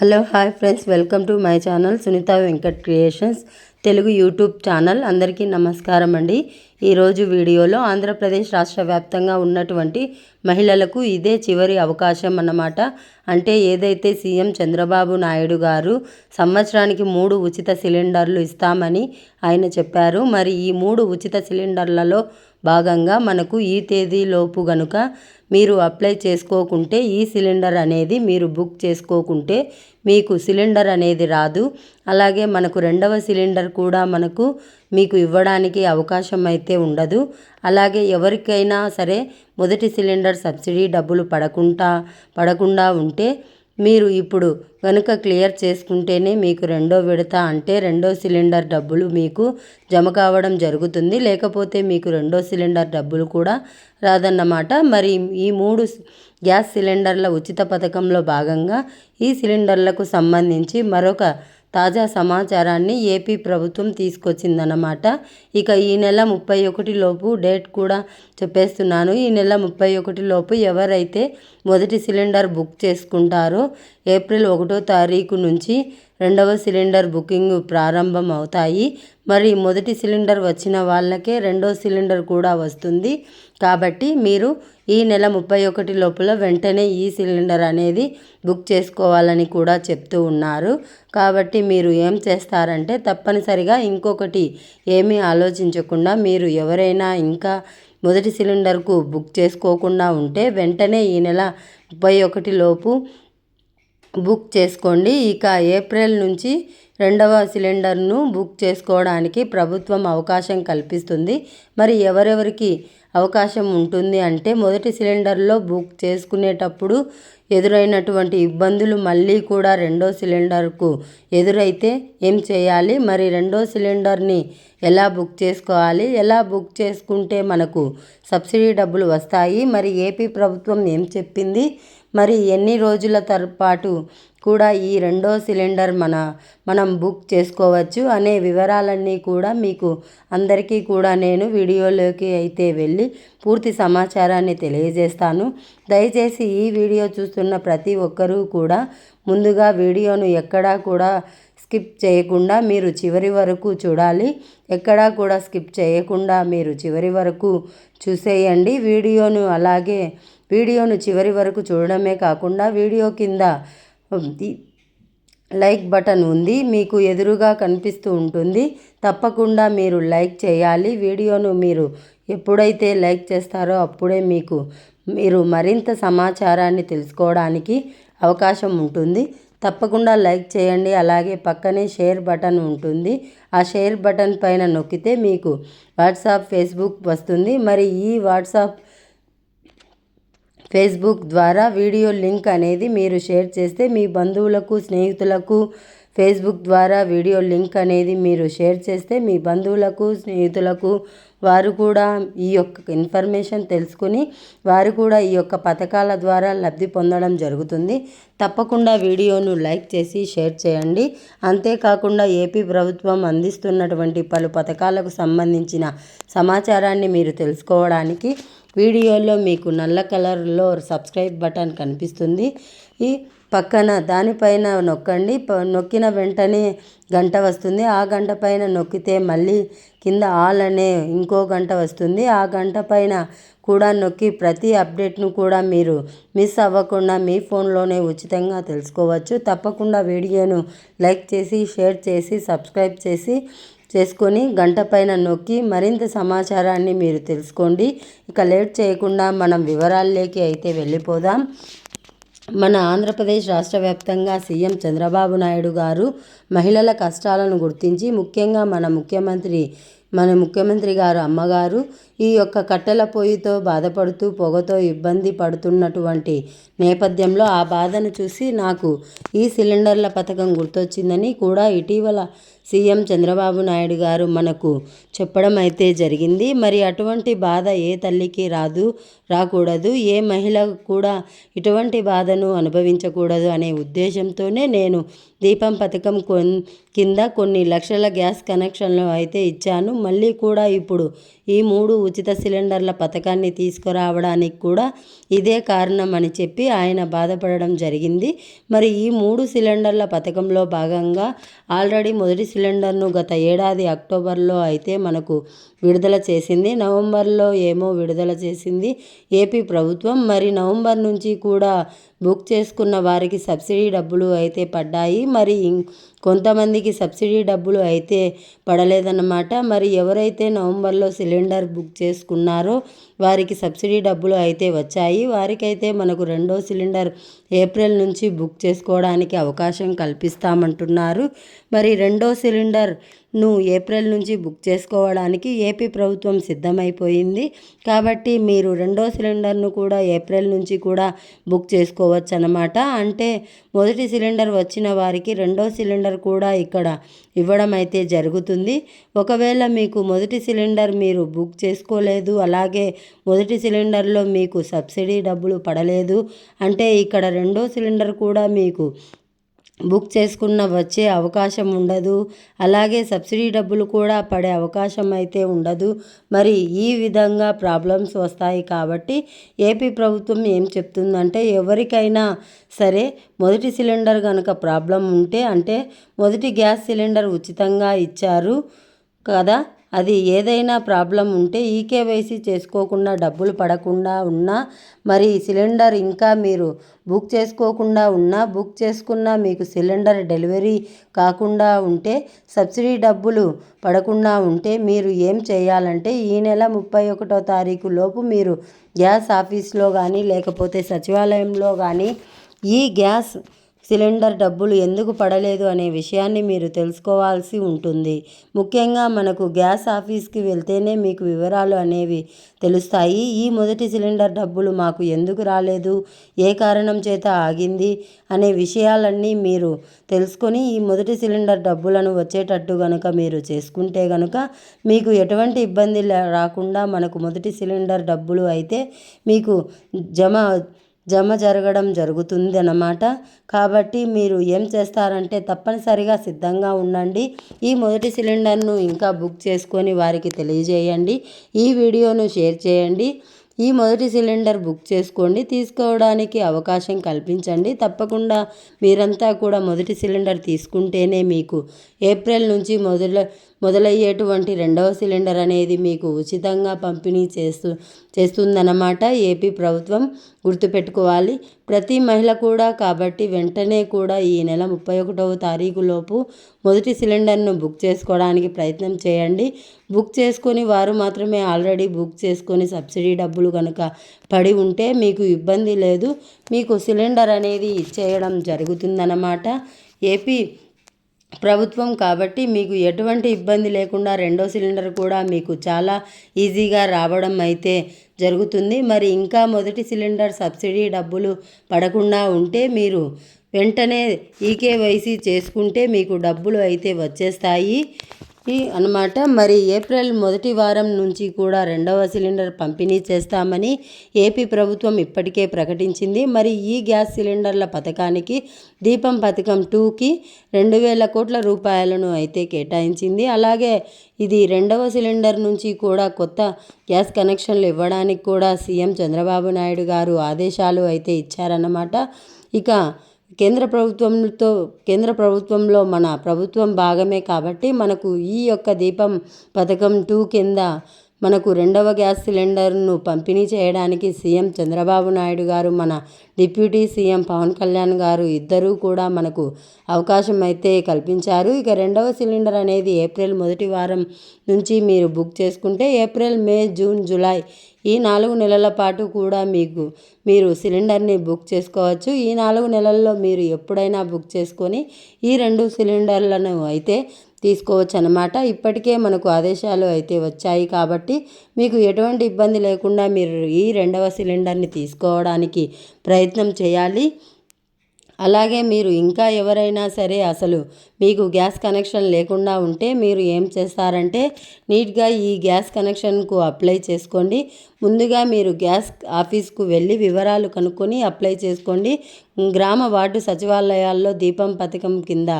Hello hi friends. Welcome to my channel Sunitha Venkat creations Telugu YouTube channel. అందరికీ నమస్కారం అండి. ఈరోజు వీడియోలో ఆంధ్రప్రదేశ్ రాష్ట్ర వ్యాప్తంగా ఉన్నటువంటి మహిళలకు ఇదే చివరి అవకాశం అన్నమాట. అంటే ఏదైతే సీఎం చంద్రబాబు నాయుడు గారు సంవత్సరానికి మూడు ఉచిత సిలిండర్లు ఇస్తామని ఆయన చెప్పారు. మరి ఈ మూడు ఉచిత సిలిండర్లలో భాగంగా మనకు ఈ తేదీలోపు గనుక మీరు అప్లై చేసుకోకుంటే ఈ సిలిండర్ అనేది మీరు బుక్ చేసుకోకుంటే మీకు సిలిండర్ అనేది రాదు. అలాగే మనకు రెండవ సిలిండర్ కూడా మనకు మీకు ఇవ్వడానికి అవకాశం అయితే ఉండదు. అలాగే ఎవరికైనా సరే మొదటి సిలిండర్ సబ్సిడీ డబ్బులు పడకుండా పడకుండా ఉంటే మీరు ఇప్పుడు కనుక క్లియర్ చేసుకుంటేనే మీకు రెండో విడత అంటే రెండో సిలిండర్ డబ్బులు మీకు జమ కావడం జరుగుతుంది. లేకపోతే మీకు రెండో సిలిండర్ డబ్బులు కూడా రాదన్నమాట. మరి ఈ మూడు గ్యాస్ సిలిండర్ల ఉచిత పథకంలో భాగంగా ఈ సిలిండర్లకు సంబంధించి మరొక తాజా సమాచారాన్ని ఏపీ ప్రభుత్వం తీసుకొచ్చిందన్నమాట. ఇక ఈ నెల ముప్పై ఒకటి లోపు డేట్ కూడా చెప్పేస్తున్నాను. ఈ నెల ముప్పై ఒకటి లోపు ఎవరైతే మొదటి సిలిండర్ బుక్ చేసుకుంటారో ఏప్రిల్ ఒకటో తారీఖు నుంచి రెండవ సిలిండర్ బుకింగ్ ప్రారంభం అవుతాయి మరి మొదటి సిలిండర్ వచ్చిన వాళ్ళకే రెండో సిలిండర్ కూడా వస్తుంది. కాబట్టి మీరు ఈ నెల ముప్పై ఒకటి లోపల వెంటనే ఈ సిలిండర్ అనేది బుక్ చేసుకోవాలని కూడా చెప్తూ ఉన్నారు. కాబట్టి మీరు ఏం చేస్తారంటే తప్పనిసరిగా ఇంకొకటి ఏమీ ఆలోచించకుండా మీరు ఎవరైనా ఇంకా మొదటి సిలిండర్కు బుక్ చేసుకోకుండా ఉంటే వెంటనే ఈ నెల ముప్పై ఒకటి లోపు బుక్ చేసుకోండి. ఇక ఏప్రిల్ నుంచి రెండవ సిలిండర్ను బుక్ చేసుకోవడానికి ప్రభుత్వం అవకాశం కల్పిస్తుంది. మరి ఎవరెవరికి అవకాశం ఉంటుంది అంటే మొదటి సిలిండర్లో బుక్ చేసుకునేటప్పుడు ఎదురైనటువంటి ఇబ్బందులు మళ్ళీ కూడా రెండో సిలిండర్కు ఎదురైతే ఏం చేయాలి? మరి రెండో సిలిండర్ని ఎలా బుక్ చేసుకోవాలి? ఎలా బుక్ చేసుకుంటే మనకు సబ్సిడీ డబ్బులు వస్తాయి? మరి ఏపీ ప్రభుత్వం ఏం చెప్పింది? మరి ఎన్ని రోజుల పాటు కూడా ఈ రెండో సిలిండర్ మన మనం బుక్ చేసుకోవచ్చు అనే వివరాలన్నీ కూడా మీకు అందరికీ కూడా నేను వీడియోలోకి అయితే వెళ్ళి పూర్తి సమాచారాన్ని తెలియజేస్తాను. దయచేసి ఈ వీడియో చూస్తున్న ప్రతి ఒక్కరూ కూడా ముందుగా వీడియోను ఎక్కడా కూడా స్కిప్ చేయకుండా మీరు చివరి వరకు చూడాలి. ఎక్కడా కూడా స్కిప్ చేయకుండా మీరు చివరి వరకు చూసేయండి. వీడియోను అలాగే వీడియోను చివరి వరకు చూడడమే కాకుండా వీడియో కింద లైక్ బటన్ ఉంది. మీకు ఎదురుగా కనిపిస్తూ ఉంటుంది. తప్పకుండా మీరు లైక్ చేయాలి. వీడియోను మీరు ఎప్పుడైతే లైక్ చేస్తారో అప్పుడే మీకు మీరు మరింత సమాచారాన్ని తెలుసుకోవడానికి అవకాశం ఉంటుంది. తప్పకుండా లైక్ చేయండి. అలాగే పక్కనే షేర్ బటన్ ఉంటుంది. ఆ షేర్ బటన్ పైన నొక్కితే మీకు వాట్సాప్ ఫేస్బుక్ వస్తుంది. మరి ఈ వాట్సాప్ ఫేస్బుక్ ద్వారా వీడియో లింక్ అనేది మీరు షేర్ చేస్తే మీ బంధువులకు స్నేహితులకు ఫేస్బుక్ ద్వారా వీడియో లింక్ అనేది మీరు షేర్ చేస్తే మీ బంధువులకు స్నేహితులకు వారు కూడా ఈ యొక్క ఇన్ఫర్మేషన్ తెలుసుకుని వారు కూడా ఈ యొక్క పథకాల ద్వారా లబ్ధి పొందడం జరుగుతుంది. తప్పకుండా వీడియోను లైక్ చేసి షేర్ చేయండి. అంతేకాకుండా ఏపీ ప్రభుత్వం అందిస్తున్నటువంటి పలు పథకాలకు సంబంధించిన సమాచారాన్ని మీరు తెలుసుకోవడానికి వీడియోలో మీకు నల్ల కలర్లో సబ్స్క్రైబ్ బటన్ కనిపిస్తుంది. ఈ పక్కన దానిపైన నొక్కండి. నొక్కిన వెంటనే గంట వస్తుంది. ఆ గంట పైన నొక్కితే మళ్ళీ కింద ఆల్ అనే ఇంకో గంట వస్తుంది. ఆ గంట పైన కూడా నొక్కి ప్రతి అప్డేట్ను కూడా మీరు మిస్ అవ్వకుండా మీ ఫోన్లోనే ఉచితంగా తెలుసుకోవచ్చు. తప్పకుండా వీడియోను లైక్ చేసి షేర్ చేసి సబ్స్క్రైబ్ చేసి చేసుకొని గంట పైన నొక్కి మరింత సమాచారాన్ని మీరు తెలుసుకోండి. ఇక లేట్ చేయకుండా మనం వివరాల్లోకి అయితే వెళ్ళిపోదాం. మన ఆంధ్రప్రదేశ్ రాష్ట్ర వ్యాప్తంగా సీఎం చంద్రబాబు నాయుడు గారు మహిళల కష్టాలను గుర్తించి ముఖ్యంగా మన ముఖ్యమంత్రి మన ముఖ్యమంత్రి గారు అమ్మగారు ఈ యొక్క కట్టెల పొయ్యితో బాధపడుతూ పొగతో ఇబ్బంది పడుతున్నటువంటి నేపథ్యంలో ఆ బాధను చూసి నాకు ఈ సిలిండర్ల పథకం గుర్తొచ్చిందని కూడా ఇటీవల సీఎం చంద్రబాబు నాయుడు గారు మనకు చెప్పడం అయితే జరిగింది. మరి అటువంటి బాధ ఏ తల్లికి రాదు రాకూడదు ఏ మహిళ కూడా ఇటువంటి బాధను అనుభవించకూడదు అనే ఉద్దేశంతోనే నేను దీపం పథకం కొన్ కింద కొన్ని లక్షల గ్యాస్ కనెక్షన్లు అయితే ఇచ్చాను. మళ్ళీ కూడా ఇప్పుడు ఈ మూడు ఉచిత సిలిండర్ల పథకాన్ని తీసుకురావడానికి కూడా ఇదే కారణం అని చెప్పి ఆయన బాధపడడం జరిగింది. మరి ఈ మూడు సిలిండర్ల పథకంలో భాగంగా ఆల్రెడీ మొదటి సిలిండర్ను గత ఏడాది అక్టోబర్లో అయితే మనకు విడుదల చేసింది. నవంబర్లో ఏమో విడుదల చేసింది ఏపీ ప్రభుత్వం. మరి నవంబర్ నుంచి కూడా బుక్ చేసుకున్న వారికి సబ్సిడీ డబ్బులు అయితే పడ్డాయి. మరి కొంతమందికి సబ్సిడీ డబ్బులు అయితే పడలేదన్నమాట. మరి ఎవరైతే నవంబర్లో సిలిండర్ బుక్ చేసుకున్నారో వారికి సబ్సిడీ డబ్బులు అయితే వచ్చాయి. వారికైతే మనకు రెండో సిలిండర్ ఏప్రిల్ నుంచి బుక్ చేసుకోవడానికి అవకాశం కల్పిస్తామంటున్నారు. మరి రెండో సిలిండర్ను ఏప్రిల్ నుంచి బుక్ చేసుకోవడానికి ఏపీ ప్రభుత్వం సిద్ధమైపోయింది. కాబట్టి మీరు రెండో సిలిండర్ను కూడా ఏప్రిల్ నుంచి కూడా బుక్ చేసుకోవచ్చు అనమాట అంటే మొదటి సిలిండర్ వచ్చిన వారికి రెండో సిలిండర్ కూడా ఇక్కడ ఇవ్వడం అయితే జరుగుతుంది. ఒకవేళ మీకు మొదటి సిలిండర్ మీరు బుక్ చేసుకోలేదు అలాగే మొదటి సిలిండర్లో మీకు సబ్సిడీ డబ్బులు పడలేదు అంటే ఇక్కడ రెండో సిలిండర్ కూడా మీకు బుక్ చేసుకున్న వచ్చే అవకాశం ఉండదు. అలాగే సబ్సిడీ డబ్బులు కూడా పడే అవకాశం అయితే ఉండదు. మరి ఈ విధంగా ప్రాబ్లమ్స్ వస్తాయి కాబట్టి ఏపీ ప్రభుత్వం ఏం చెప్తుందంటే ఎవరికైనా సరే మొదటి సిలిండర్ కనుక ప్రాబ్లం ఉంటే అంటే మొదటి గ్యాస్ సిలిండర్ ఉచితంగా ఇచ్చారు కదా అది ఏదైనా ప్రాబ్లం ఉంటే ఈకేవైసీ చేసుకోకుండా డబ్బులు పడకుండా ఉన్నా మరి సిలిండర్ ఇంకా మీరు బుక్ చేసుకోకుండా ఉన్నా బుక్ చేసుకున్న మీకు సిలిండర్ డెలివరీ కాకుండా ఉంటే సబ్సిడీ డబ్బులు పడకుండా ఉంటే మీరు ఏం చేయాలంటే ఈ నెల ముప్పై ఒకటో తారీఖు లోపు మీరు గ్యాస్ ఆఫీస్లో కానీ లేకపోతే సచివాలయంలో కానీ ఈ గ్యాస్ సిలిండర్ డబ్బులు ఎందుకు పడలేదు అనే విషయాన్ని మీరు తెలుసుకోవాల్సి ఉంటుంది. ముఖ్యంగా మనకు గ్యాస్ ఆఫీస్కి వెళ్తేనే మీకు వివరాలు అనేవి తెలుస్తాయి. ఈ మొదటి సిలిండర్ డబ్బులు మాకు ఎందుకు రాలేదు? ఏ కారణం చేత ఆగింది? అనే విషయాలన్నీ మీరు తెలుసుకొని ఈ మొదటి సిలిండర్ డబ్బులను వచ్చేటట్టు కనుక మీరు చేసుకుంటే కనుక మీకు ఎటువంటి ఇబ్బంది రాకుండా మనకు మొదటి సిలిండర్ డబ్బులు అయితే మీకు జమ జమ జరగడం జరుగుతుంది అన్నమాట కాబట్టి మీరు ఏం చేస్తారంటే తప్పనిసరిగా సిద్ధంగా ఉండండి. ఈ మొదటి సిలిండర్ను ఇంకా బుక్ చేసుకొని వారికి తెలియజేయండి. ఈ వీడియోను షేర్ చేయండి. ఈ మొదటి సిలిండర్ బుక్ చేసుకోండి. తీసుకోవడానికి అవకాశం కల్పించండి. తప్పకుండా మీరంతా కూడా మొదటి సిలిండర్ తీసుకుంటేనే మీకు ఏప్రిల్ నుంచి మొదల మొదలయ్యేటువంటి రెండవ సిలిండర్ అనేది మీకు ఉచితంగా పంపిణీ చేస్తూ చేస్తుందన్నమాట. ఏపీ ప్రభుత్వం గుర్తుపెట్టుకోవాలి. ప్రతి మహిళ కూడా కాబట్టి వెంటనే కూడా ఈ నెల ముప్పై ఒకటవ తారీఖు లోపు మొదటి సిలిండర్ను బుక్ చేసుకోవడానికి ప్రయత్నం చేయండి. బుక్ చేసుకొని వారు మాత్రమే ఆల్రెడీ బుక్ చేసుకొని సబ్సిడీ డబ్బులు కనుక పడి ఉంటే మీకు ఇబ్బంది లేదు. మీకు సిలిండర్ అనేది ఇచ్చేయడం జరుగుతుందన్నమాట. ఏపీ ప్రభుత్వం కాబట్టి మీకు ఎటువంటి ఇబ్బంది లేకుండా రెండో సిలిండర్ కూడా మీకు చాలా ఈజీగా రావడం అయితే జరుగుతుంది. మరి ఇంకా మొదటి సిలిండర్ సబ్సిడీ డబ్బులు పడకుండా ఉంటే మీరు వెంటనే ఈకేవైసీ చేసుకుంటే మీకు డబ్బులు అయితే వచ్చేస్తాయి. అనమాట మరి ఏప్రిల్ మొదటి వారం నుంచి కూడా రెండవ సిలిండర్ పంపిణీ చేస్తామని ఏపీ ప్రభుత్వం ఇప్పటికే ప్రకటించింది. మరి ఈ గ్యాస్ సిలిండర్ల పథకానికి దీపం పథకం టూకి రెండు వేల కోట్ల రూపాయలను అయితే కేటాయించింది. అలాగే ఇది రెండవ సిలిండర్ నుంచి కూడా కొత్త గ్యాస్ కనెక్షన్లు ఇవ్వడానికి కూడా సీఎం చంద్రబాబు నాయుడు గారు ఆదేశాలు అయితే ఇచ్చారన్నమాట. ఇక కేంద్ర ప్రభుత్వంతో కేంద్ర ప్రభుత్వంలో మన ప్రభుత్వం భాగమే కాబట్టి మనకు ఈ యొక్క దీపం పథకం టూ కింద మనకు రెండవ గ్యాస్ సిలిండర్ను పంపిణీ చేయడానికి సీఎం చంద్రబాబు నాయుడు గారు మన డిప్యూటీ సీఎం పవన్ కళ్యాణ్ గారు ఇద్దరూ కూడా మనకు అవకాశం అయితే కల్పించారు. ఇక రెండవ సిలిండర్ అనేది ఏప్రిల్ మొదటి వారం నుంచి మీరు బుక్ చేసుకుంటే ఏప్రిల్ మే జూన్ జూలై ఈ నాలుగు నెలల పాటు కూడా మీకు మీరు సిలిండర్ని బుక్ చేసుకోవచ్చు. ఈ నాలుగు నెలల్లో మీరు ఎప్పుడైనా బుక్ చేసుకొని ఈ రెండు సిలిండర్లను అయితే తీసుకోవచ్చు అనమాట ఇప్పటికే మనకు ఆదేశాలు అయితే వచ్చాయి కాబట్టి మీకు ఎటువంటి ఇబ్బంది లేకుండా మీరు ఈ రెండవ సిలిండర్ని తీసుకోవడానికి ప్రయత్నం చేయాలి. అలాగే మీరు ఇంకా ఎవరైనా సరే అసలు మీకు గ్యాస్ కనెక్షన్ లేకుండా ఉంటే మీరు ఏం చేస్తారంటే నీట్గా ఈ గ్యాస్ కనెక్షన్కు అప్లై చేసుకోండి. ముందుగా మీరు గ్యాస్ ఆఫీస్కు వెళ్ళి వివరాలు కనుక్కొని అప్లై చేసుకోండి. గ్రామ వార్డు సచివాలయాల్లో దీపం పథకం కింద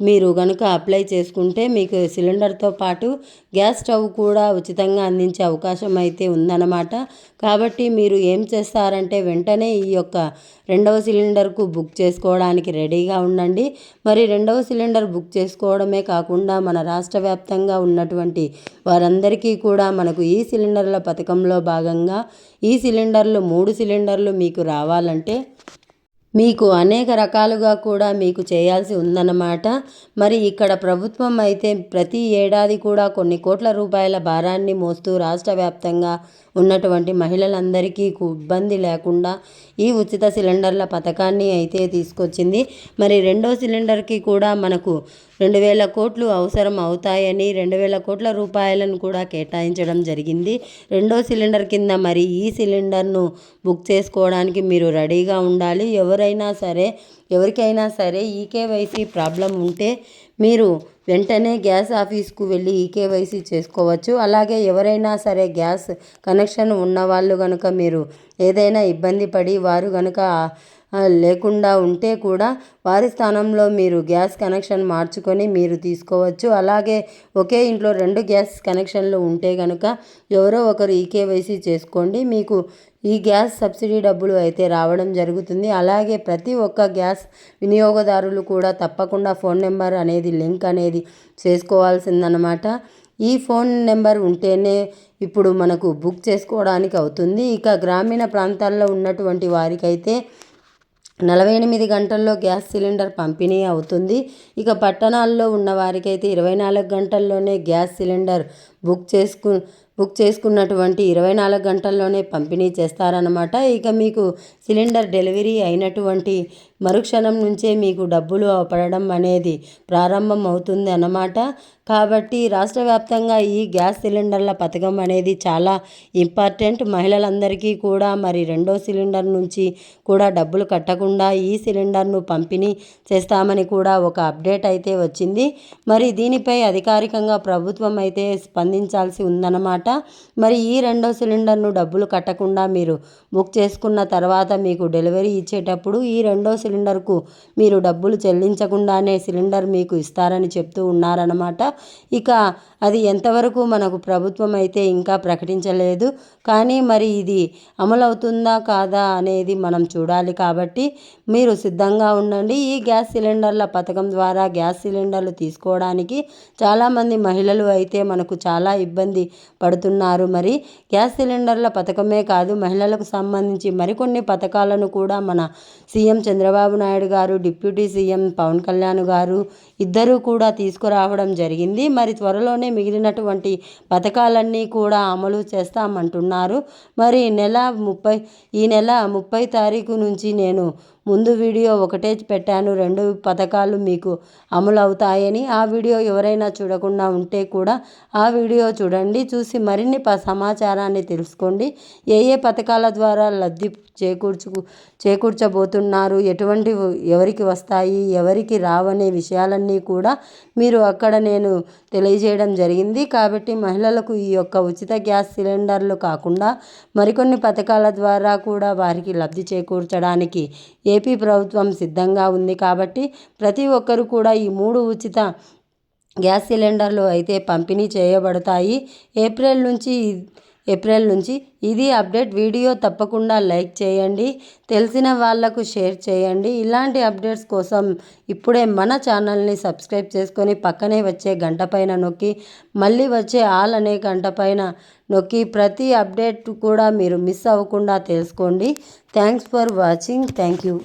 మీరు కనుక అప్లై చేసుకుంటే మీకు సిలిండర్తో పాటు గ్యాస్ స్టవ్ కూడా ఉచితంగా అందించే అవకాశం అయితే ఉందన్నమాట. కాబట్టి మీరు ఏం చేస్తారంటే వెంటనే ఈ యొక్క రెండవ సిలిండర్కు బుక్ చేసుకోవడానికి రెడీగా ఉండండి. మరి రెండవ సిలిండర్ బుక్ చేసుకోవడమే కాకుండా మన రాష్ట్ర వ్యాప్తంగా ఉన్నటువంటి వారందరికీ కూడా మనకు ఈ సిలిండర్ల పథకంలో భాగంగా ఈ సిలిండర్లు మూడు సిలిండర్లు మీకు రావాలంటే మీకు అనేక రకాలుగా కూడా మీకు చేయాల్సి ఉందన్నమాట. మరి ఇక్కడ ప్రభుత్వం అయితే ప్రతి ఏడాది కూడా కొన్ని కోట్ల రూపాయల భారాన్ని మోస్తూ రాష్ట్ర వ్యాప్తంగా ఉన్నటువంటి మహిళలందరికీ ఇబ్బంది లేకుండా ఈ ఉచిత సిలిండర్ల పథకాన్ని అయితే తీసుకొచ్చింది. మరి రెండో సిలిండర్కి కూడా మనకు రెండు వేల కోట్లు అవసరం అవుతాయని రెండు వేల కోట్ల రూపాయలను కూడా కేటాయించడం జరిగింది. రెండో సిలిండర్ కింద మరి ఈ సిలిండర్ను బుక్ చేసుకోవడానికి మీరు రెడీగా ఉండాలి. ఎవరైనా సరే ఎవరికైనా సరే ఈకేవైసీ ప్రాబ్లం ఉంటే మీరు వెంటనే గ్యాస్ ఆఫీస్కు వెళ్ళి ఈకేవైసీ చేసుకోవచ్చు. అలాగే ఎవరైనా సరే గ్యాస్ కనెక్షన్ ఉన్నవాళ్ళు కనుక మీరు ఏదైనా ఇబ్బంది పడి వారు కనుక లేకుండా ఉంటే కూడా వారి స్థానంలో మీరు గ్యాస్ కనెక్షన్ మార్చుకొని మీరు తీసుకోవచ్చు. అలాగే ఒకే ఇంట్లో రెండు గ్యాస్ కనెక్షన్లు ఉంటే కనుక ఎవరో ఒకరు ఈకేవైసీ చేసుకోండి. మీకు ఈ గ్యాస్ సబ్సిడీ డబ్బులు అయితే రావడం జరుగుతుంది. అలాగే ప్రతి ఒక్క గ్యాస్ వినియోగదారులు కూడా తప్పకుండా ఫోన్ నెంబర్ అనేది లింక్ అనేది చేసుకోవాల్సిందనమాట ఈ ఫోన్ నెంబర్ ఉంటేనే ఇప్పుడు మనకు బుక్ చేసుకోవడానికి అవుతుంది. ఇక గ్రామీణ ప్రాంతాల్లో ఉన్నటువంటి వారికైతే నలభై ఎనిమిది గంటల్లో గ్యాస్ సిలిండర్ పంపిణీ అవుతుంది. ఇక పట్టణాల్లో ఉన్న వారికైతే ఇరవై నాలుగు గంటల్లోనే గ్యాస్ సిలిండర్ బుక్ చేసుకు బుక్ చేసుకున్నటువంటి ఇరవై నాలుగు గంటల్లోనే పంపిణీ చేస్తారనమాట ఇక మీకు సిలిండర్ డెలివరీ అయినటువంటి మరుక్షణం నుంచే మీకు డబ్బులు పడడం అనేది ప్రారంభం అవుతుంది అన్నమాట. కాబట్టి రాష్ట్ర వ్యాప్తంగా ఈ గ్యాస్ సిలిండర్ల పథకం అనేది చాలా ఇంపార్టెంట్. మహిళలందరికీ కూడా మరి రెండో సిలిండర్ నుంచి కూడా డబ్బులు కట్టకుండా ఈ సిలిండర్ను పంపిణీ చేస్తామని కూడా ఒక అప్డేట్ అయితే వచ్చింది. మరి దీనిపై అధికారికంగా ప్రభుత్వం అయితే స్పందించాల్సి ఉందన్నమాట. మరి ఈ రెండో సిలిండర్ను డబ్బులు కట్టకుండా మీరు బుక్ చేసుకున్న తర్వాత మీకు డెలివరీ ఇచ్చేటప్పుడు ఈ రెండో సిలిండర్కు మీరు డబ్బులు చెల్లించకుండానే సిలిండర్ మీకు ఇస్తారని చెప్తూ ఉన్నారన్నమాట. ఇక అది ఎంతవరకు మనకు ప్రభుత్వం అయితే ఇంకా ప్రకటించలేదు. కానీ మరి ఇది అమలవుతుందా కాదా అనేది మనం చూడాలి కాబట్టి మీరు సిద్ధంగా ఉండండి. ఈ గ్యాస్ సిలిండర్ల పథకం ద్వారా గ్యాస్ సిలిండర్లు తీసుకోవడానికి చాలామంది మహిళలు అయితే మనకు చాలా ఇబ్బంది పడుతున్నారు. మరి గ్యాస్ సిలిండర్ల పథకమే కాదు మహిళలకు సంబంధించి మరికొన్ని పథకాలను కూడా మన సీఎం చంద్రబాబు నాయుడు గారు డిప్యూటీ సీఎం పవన్ కళ్యాణ్ గారు ఇద్దరూ కూడా తీసుకురావడం జరిగింది. మరి త్వరలోనే మిగిలినటువంటి పథకాలన్నీ కూడా అమలు చేస్తామంటున్నారు. మరి నెల ముప్పై ఈ నెల ముప్పై తారీఖు నుంచి నేను ముందు వీడియో ఒకటే పెట్టాను. రెండు పథకాలు మీకు అమలు అవుతాయని ఆ వీడియో ఎవరైనా చూడకుండా ఉంటే కూడా ఆ వీడియో చూడండి. చూసి మరిన్ని సమాచారాన్ని తెలుసుకోండి. ఏ ఏ పథకాల ద్వారా లబ్ధి చేకూర్చు చేకూర్చబోతున్నారు? ఎటువంటి ఎవరికి వస్తాయి? ఎవరికి రావనే విషయాలన్నీ కూడా మీరు అక్కడ నేను తెలియజేయడం జరిగింది. కాబట్టి మహిళలకు ఈ యొక్క ఉచిత గ్యాస్ సిలిండర్లు కాకుండా మరికొన్ని పథకాల ద్వారా కూడా వారికి లబ్ధి చేకూర్చడానికి ఏపీ ప్రభుత్వం సిద్ధంగా ఉంది కాబట్టి ప్రతి ఒక్కరు కూడా ఈ మూడు ఉచిత గ్యాస్ సిలిండర్లు అయితే పంపిణీ చేయబడతాయి. ఏప్రిల్ నుంచి ఏప్రిల్ నుంచి ఇది అప్డేట్. వీడియో తప్పకుండా లైక్ చేయండి తెలిసిన వాళ్ళకు షేర్ చేయండి. ఇలాంటి అప్డేట్స్ కోసం ఇప్పుడే మన ఛానల్ని సబ్స్క్రైబ్ చేసుకొని పక్కనే వచ్చే గంట పైన నొక్కి మళ్ళీ వచ్చే ఆల్ అనే గంట పైన నొక్కి ప్రతి అప్డేట్ కూడా మీరు మిస్ అవ్వకుండా తెలుసుకోండి. Thanks for watching. Thank you.